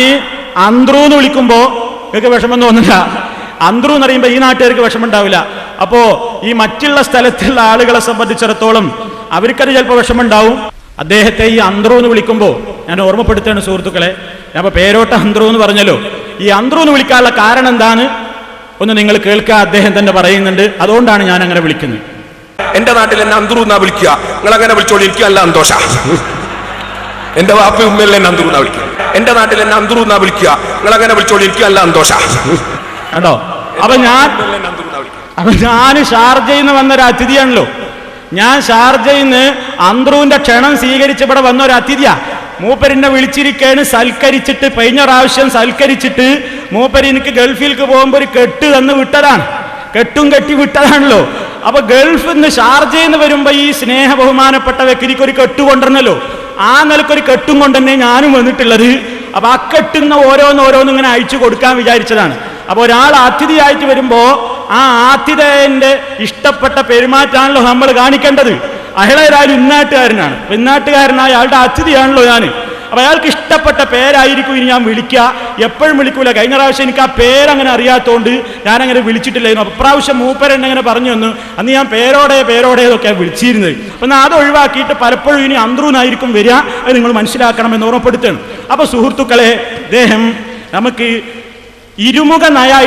ഈ അന്ത്രു എന്ന് വിളിക്കുമ്പോ നിങ്ങൾക്ക് വിഷമം തോന്നില്ല അന്ത്രു എന്ന് പറയുമ്പോൾ ഈ നാട്ടുകാർക്ക് വിഷമം ഉണ്ടാവില്ല അപ്പോ ഈ മറ്റുള്ള സ്ഥലത്തുള്ള ആളുകളെ സംബന്ധിച്ചിടത്തോളം അവർക്കത് ചിലപ്പോൾ വിഷമം ഉണ്ടാവും അദ്ദേഹത്തെ ഈ അന്ത്രു എന്ന് വിളിക്കുമ്പോൾ ഞാൻ ഓർമ്മപ്പെടുത്തുകയാണ് സുഹൃത്തുക്കളെ. ഞാൻ ഇപ്പൊ പേരോട്ട അന്ത്രു എന്ന് പറഞ്ഞല്ലോ. ഈ അന്ത്രു എന്ന് വിളിക്കാനുള്ള കാരണം എന്താണ്? ഒന്ന് നിങ്ങൾ കേൾക്കുക അദ്ദേഹം തന്നെ പറയുന്നുണ്ട്. അതുകൊണ്ടാണ് ഞാൻ അങ്ങനെ വിളിക്കുന്നത്. എന്റെ നാട്ടിൽ എന്നെ അന്ത്രു എന്നാ വിളിക്കുക. നിങ്ങൾ അങ്ങനെ വിളിച്ചോളൂ എനിക്ക് നല്ല സന്തോഷ. എന്റെ വാപ്പ ഉമ്മയിൽ എന്നെ അന്തൂർ എന്നാ വിളിക്കുക. എന്റെ നാട്ടിൽ എന്നെ അന്തൂർ എന്നാ വിളിക്കുക. നിങ്ങൾ അങ്ങനെ വിളിച്ചോളൂ എനിക്ക് നല്ല സന്തോഷ. കേട്ടോ അപ്പൊ ഞാൻ അപ്പൊ ഞാൻ ഷാർജയിൽ നിന്ന് വന്ന ഒരു അതിഥിയാണല്ലോ. ഞാൻ ഷാർജയിൽ നിന്ന് അന്ത്രുവിന്റെ ക്ഷണം സ്വീകരിച്ച് ഇവിടെ വന്ന ഒരു അതിഥിയാ. മൂപ്പരിനെ വിളിച്ചിരിക്കാണ് സൽക്കരിച്ചിട്ട് കഴിഞ്ഞ പ്രാവശ്യം സൽക്കരിച്ചിട്ട് മൂപ്പര് എനിക്ക് ഗൾഫിലേക്ക് പോകുമ്പോൾ ഒരു കെട്ട് തന്ന് വിട്ടതാണ്. കെട്ടും കെട്ടി വിട്ടതാണല്ലോ. അപ്പൊ ഗൾഫിൽ നിന്ന് ഷാർജയിൽ നിന്ന് വരുമ്പോ ഈ സ്നേഹ ബഹുമാനപ്പെട്ട വ്യക്തിക്ക് ഒരു കെട്ട് കൊണ്ടുവരണല്ലോ. ആ നിലക്കൊരു കെട്ടും കൊണ്ട് തന്നെ ഞാനും വന്നിട്ടുള്ളത്. അപ്പൊ ആ കെട്ടുന്ന ഓരോന്ന് ഓരോന്ന് ഇങ്ങനെ അയച്ചു കൊടുക്കാൻ വിചാരിച്ചതാണ്. അപ്പൊ ഒരാൾ അതിഥിയായിട്ട് വരുമ്പോ ആ ആതിഥേയന്റെ ഇഷ്ടപ്പെട്ട പെരുമാറ്റാണല്ലോ നമ്മൾ കാണിക്കേണ്ടത്. അയാളൊരാൾ ഇന്നാട്ടുകാരനാണ്. ഇന്നാട്ടുകാരനായ അയാളുടെ അതിഥിയാണല്ലോ ഞാൻ അപ്പൊ അയാൾക്ക് ഇഷ്ടപ്പെട്ട പേരായിരിക്കും ഇനി ഞാൻ വിളിക്കുക. എപ്പോഴും വിളിക്കൂല. കഴിഞ്ഞ പ്രാവശ്യം എനിക്ക് ആ പേരങ്ങനെ അറിയാത്തതുകൊണ്ട് ഞാൻ അങ്ങനെ വിളിച്ചിട്ടില്ലായിരുന്നു. അപ്പൊ പ്രാവശ്യം മൂപ്പരെന്നെ അങ്ങനെ പറഞ്ഞു വന്നു അന്ന് ഞാൻ പേരോടെ പേരോടെ എന്നൊക്കെ വിളിച്ചിരുന്നത്. അപ്പൊ അത് ഒഴിവാക്കിയിട്ട് പലപ്പോഴും ഇനി അന്ത്രൂനായിരിക്കും വരിക. അത് നിങ്ങൾ മനസ്സിലാക്കണമെന്ന് ഓർമ്മപ്പെടുത്തണം അപ്പൊ സുഹൃത്തുക്കളെ അദ്ദേഹം നമുക്ക് ഇരുമുഖ നയായി